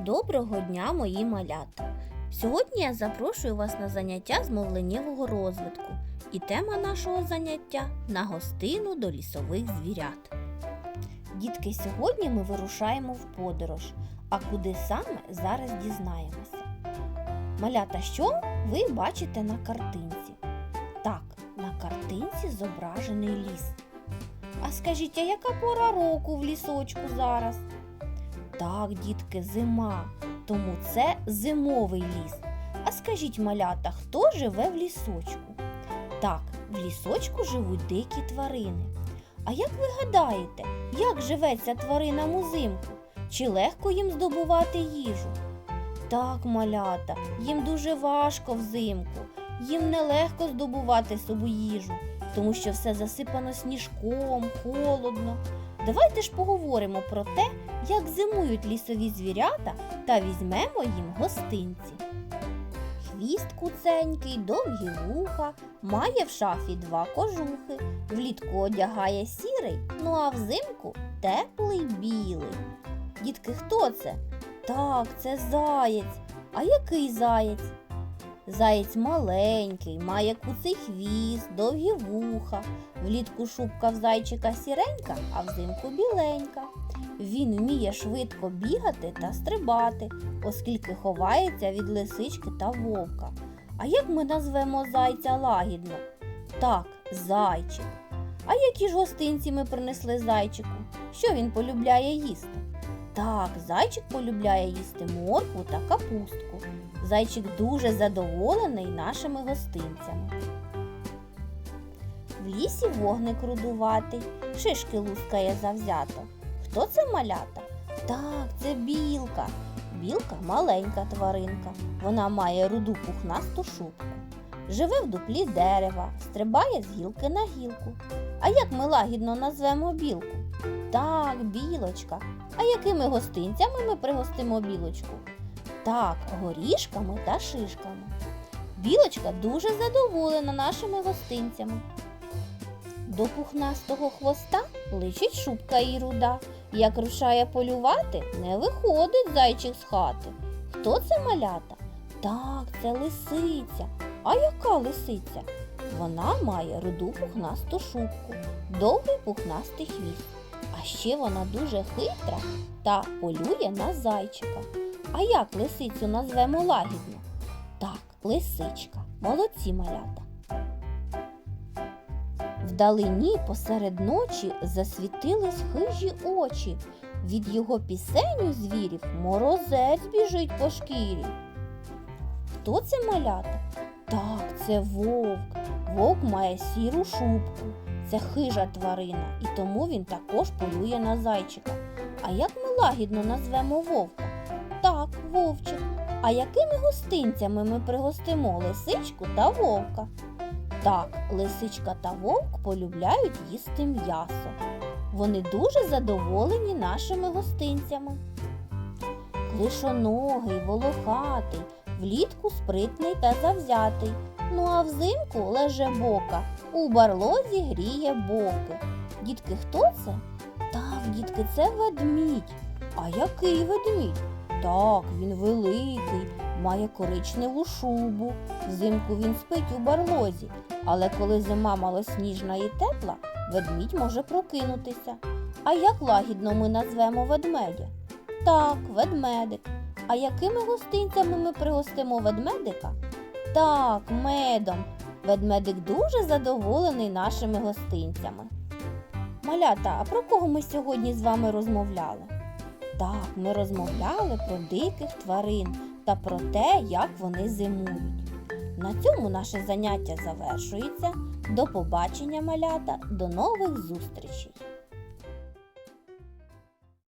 Доброго дня, мої малята! Сьогодні я запрошую вас на заняття з мовленнєвого розвитку. І тема нашого заняття на гостину до лісових звірят. Дітки, сьогодні ми вирушаємо в подорож. А куди саме зараз дізнаємося. Малята, що ви бачите на картинці? Так, на картинці зображений ліс. А скажіть, а яка пора року в лісочку зараз? Так, дітки, зима, тому це зимовий ліс. А скажіть, малята, хто живе в лісочку? Так, в лісочку живуть дикі тварини. А як ви гадаєте, як живеться тваринам узимку? Чи легко їм здобувати їжу? Так, малята, їм дуже важко взимку. Їм нелегко здобувати собі їжу, тому що все засипано сніжком, холодно. Давайте ж поговоримо про те, як зимують лісові звірята та візьмемо їм гостинці. Хвіст куценький, довгі вуха, має в шафі два кожухи, влітку одягає сірий, ну а взимку теплий білий. Дітки, хто це? Так, це заєць. А який заєць? Заєць маленький, має куций хвіст, довгі вуха. Влітку шубка в зайчика сіренька, а взимку біленька. Він вміє швидко бігати та стрибати, оскільки ховається від лисички та вовка. А як ми назвемо зайця лагідно? Так, зайчик. А які ж гостинці ми принесли зайчику? Що він полюбляє їсти? Так, зайчик полюбляє їсти моркву та капустку. Зайчик дуже задоволений нашими гостинцями. В лісі вогник рудуватий, шишки лускає завзято. Хто це малята? Так, це білка. Білка маленька тваринка. Вона має руду пухнасту шубку. Живе в дуплі дерева, стрибає з гілки на гілку. А як ми лагідно назвемо білку? Так, білочка. А якими гостинцями ми пригостимо білочку? Так, горішками та шишками. Білочка дуже задоволена нашими гостинцями. До пухнастого хвоста личить шубка і руда. Як рушає полювати, не виходить зайчик з хати. Хто це малята? Так, це лисиця. А яка лисиця? Вона має руду пухнасту шубку, довгий пухнастий хвіст. А ще вона дуже хитра та полює на зайчика. А як лисицю назвемо лагідно? Так, лисичка. Молодці малята. Вдалині посеред ночі засвітились хижі очі. Від його пісень у звірів морозець біжить по шкірі. Хто це малята? Так, це вовк. Вовк має сіру шубку. Це хижа тварина, і тому він також полює на зайчика. А як ми лагідно назвемо вовка? Так, вовчик. А якими гостинцями ми пригостимо лисичку та вовка? Так, лисичка та вовк полюбляють їсти м'ясо. Вони дуже задоволені нашими гостинцями. Клишоногий, волохатий, влітку спритний та завзятий. Ну а взимку леже бока, у барлозі гріє боки. Дітки, хто це? Так, дітки, це ведмідь. А який ведмідь? Так, він великий, має коричневу шубу. Взимку він спить у барлозі, але коли зима малосніжна і тепла, ведмідь може прокинутися. А як лагідно ми назвемо ведмедя? Так, ведмедик. А якими гостинцями ми пригостимо ведмедика? Так, медом. Ведмедик дуже задоволений нашими гостинцями. Малята, а про кого ми сьогодні з вами розмовляли? Так, ми розмовляли про диких тварин та про те, як вони зимують. На цьому наше заняття завершується. До побачення, малята, до нових зустрічей!